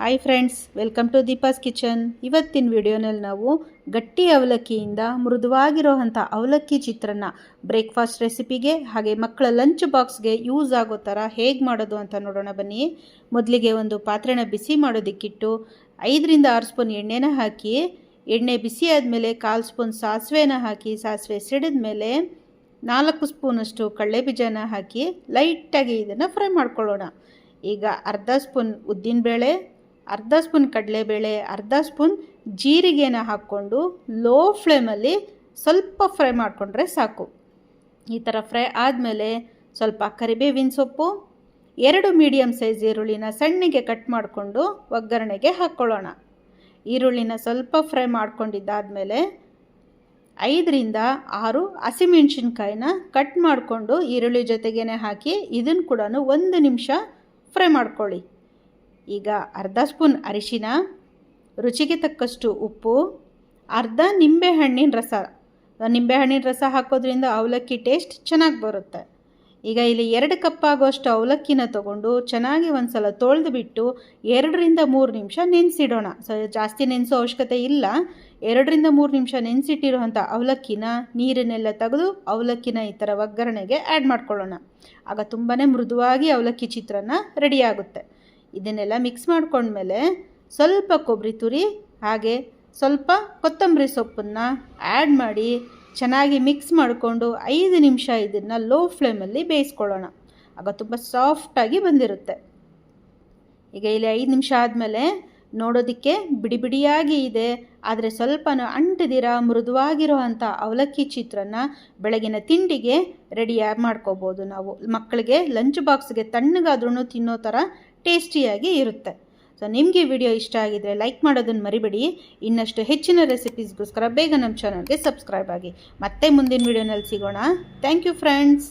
Hi friends welcome to Deepa's kitchen ಇವತ್ತಿನ ವಿಡಿಯೋನಲ್ಲಿ ನಾವು ಗಟ್ಟಿ ಅವಲಕ್ಕಿಯಿಂದ ಮೃದುವಾಗಿರೋವಂಥ ಅವಲಕ್ಕಿ ಚಿತ್ರನ್ನ ಬ್ರೇಕ್ಫಾಸ್ಟ್ ರೆಸಿಪಿಗೆ ಹಾಗೆ ಮಕ್ಕಳ ಲಂಚ್ ಬಾಕ್ಸ್ಗೆ ಯೂಸ್ ಆಗೋ ಥರ ಹೇಗೆ ಮಾಡೋದು ಅಂತ ನೋಡೋಣ ಬನ್ನಿ. ಮೊದಲಿಗೆ ಒಂದು ಪಾತ್ರೆನ ಬಿಸಿ ಮಾಡೋದಕ್ಕಿಟ್ಟು ಐದರಿಂದ ಆರು ಸ್ಪೂನ್ ಎಣ್ಣೆನ ಹಾಕಿ, ಎಣ್ಣೆ ಬಿಸಿ ಆದಮೇಲೆ ಕಾಲು ಸ್ಪೂನ್ ಸಾಸಿವೆನ ಹಾಕಿ, ಸಾಸಿವೆ ಸಿಡಿದ ಮೇಲೆ ನಾಲ್ಕು ಸ್ಪೂನಷ್ಟು ಕಡಲೆಬೀಜನ ಹಾಕಿ ಲೈಟಾಗಿ ಇದನ್ನು ಫ್ರೈ ಮಾಡ್ಕೊಳ್ಳೋಣ. ಈಗ ಅರ್ಧ ಸ್ಪೂನ್ ಉದ್ದಿನಬೇಳೆ ಅರ್ಧ ಸ್ಪೂನ್ ಕಡಲೆಬೇಳೆ, ಅರ್ಧ ಸ್ಪೂನ್ ಜೀರಿಗೆನ ಹಾಕ್ಕೊಂಡು ಲೋ ಫ್ಲೇಮಲ್ಲಿ ಸ್ವಲ್ಪ ಫ್ರೈ ಮಾಡಿಕೊಂಡ್ರೆ ಸಾಕು. ಈ ಥರ ಫ್ರೈ ಆದಮೇಲೆ ಸ್ವಲ್ಪ ಕರಿಬೇವಿನ ಸೊಪ್ಪು, ಎರಡು ಮೀಡಿಯಮ್ ಸೈಜ್ ಈರುಳ್ಳಿನ ಸಣ್ಣಗೆ ಕಟ್ ಮಾಡಿಕೊಂಡು ಒಗ್ಗರಣೆಗೆ ಹಾಕ್ಕೊಳ್ಳೋಣ. ಈರುಳ್ಳಿನ ಸ್ವಲ್ಪ ಫ್ರೈ ಮಾಡ್ಕೊಂಡಿದ್ದಾದಮೇಲೆ ಐದರಿಂದ ಆರು ಹಸಿಮೆಣ್ಸಿನ್ಕಾಯಿನ ಕಟ್ ಮಾಡಿಕೊಂಡು ಈರುಳ್ಳಿ ಜೊತೆಗೇ ಹಾಕಿ ಇದನ್ನು ಕೂಡ ಒಂದು ನಿಮಿಷ ಫ್ರೈ ಮಾಡ್ಕೊಳ್ಳಿ. ಈಗ ಅರ್ಧ ಸ್ಪೂನ್ ಅರಿಶಿನ, ರುಚಿಗೆ ತಕ್ಕಷ್ಟು ಉಪ್ಪು, ಅರ್ಧ ನಿಂಬೆಹಣ್ಣಿನ ರಸ. ನಿಂಬೆಹಣ್ಣಿನ ರಸ ಹಾಕೋದ್ರಿಂದ ಅವಲಕ್ಕಿ ಟೇಸ್ಟ್ ಚೆನ್ನಾಗಿ ಬರುತ್ತೆ. ಈಗ ಇಲ್ಲಿ ಎರಡು ಕಪ್ ಆಗೋಷ್ಟು ಅವಲಕ್ಕಿನ ತೊಗೊಂಡು ಚೆನ್ನಾಗಿ ಒಂದು ಸಲ ತೊಳೆದು ಬಿಟ್ಟು ಎರಡರಿಂದ ಮೂರು ನಿಮಿಷ ನೆನೆಸಿಡೋಣ. ಸೊ ಜಾಸ್ತಿ ನೆನೆಸೋ ಅವಶ್ಯಕತೆ ಇಲ್ಲ. ಎರಡರಿಂದ ಮೂರು ನಿಮಿಷ ನೆನೆಸಿಟ್ಟಿರುವಂಥ ಅವಲಕ್ಕಿನ ನೀರನ್ನೆಲ್ಲ ತೆಗೆದು ಅವಲಕ್ಕಿನ ಈ ಥರ ಒಗ್ಗರಣೆಗೆ ಆ್ಯಡ್ ಮಾಡ್ಕೊಳ್ಳೋಣ. ಆಗ ತುಂಬಾ ಮೃದುವಾಗಿ ಅವಲಕ್ಕಿ ಚಿತ್ರಾನ್ನ ರೆಡಿಯಾಗುತ್ತೆ ಇದನ್ನೆಲ್ಲ ಮಿಕ್ಸ್ ಮಾಡ್ಕೊಂಡ್ಮೇಲೆ ಸ್ವಲ್ಪ ಕೊಬ್ಬರಿ ತುರಿ, ಹಾಗೆ ಸ್ವಲ್ಪ ಕೊತ್ತಂಬರಿ ಸೊಪ್ಪನ್ನು ಆ್ಯಡ್ ಮಾಡಿ ಚೆನ್ನಾಗಿ ಮಿಕ್ಸ್ ಮಾಡಿಕೊಂಡು ಐದು ನಿಮಿಷ ಇದನ್ನು ಲೋ ಫ್ಲೇಮಲ್ಲಿ ಬೇಯಿಸ್ಕೊಳ್ಳೋಣ. ಆಗ ತುಂಬ ಸಾಫ್ಟಾಗಿ ಬಂದಿರುತ್ತೆ. ಈಗ ಇಲ್ಲಿ ಐದು ನಿಮಿಷ ಆದಮೇಲೆ ನೋಡೋದಕ್ಕೆ ಬಿಡಿ ಬಿಡಿಯಾಗಿ ಇದೆ. ಆದರೆ ಸ್ವಲ್ಪ ಅಂಟದಿರ, ಮೃದುವಾಗಿರೋ ಅಂಥ ಅವಲಕ್ಕಿ ಚಿತ್ರನ ಬೆಳಗಿನ ತಿಂಡಿಗೆ ರೆಡಿಯಾಗಿ ಮಾಡ್ಕೋಬೋದು ನಾವು. ಮಕ್ಕಳಿಗೆ ಲಂಚ್ ಬಾಕ್ಸ್ಗೆ ತಣ್ಣಗಾದ್ರೂ ತಿನ್ನೋ ಥರ ಟೇಸ್ಟಿಯಾಗಿ ಇರುತ್ತೆ. ಸೊ ನಿಮಗೆ ವಿಡಿಯೋ ಇಷ್ಟ ಆಗಿದರೆ ಲೈಕ್ ಮಾಡೋದನ್ನು ಮರಿಬೇಡಿ. ಇನ್ನಷ್ಟು ಹೆಚ್ಚಿನ ರೆಸಿಪೀಸ್ಗೋಸ್ಕರ ಬೇಗ ನಮ್ಮ ಚಾನಲ್ಗೆ ಸಬ್ಸ್ಕ್ರೈಬ್ ಆಗಿ. ಮತ್ತೆ ಮುಂದಿನ ವಿಡಿಯೋನಲ್ಲಿ ಸಿಗೋಣ. Thank you friends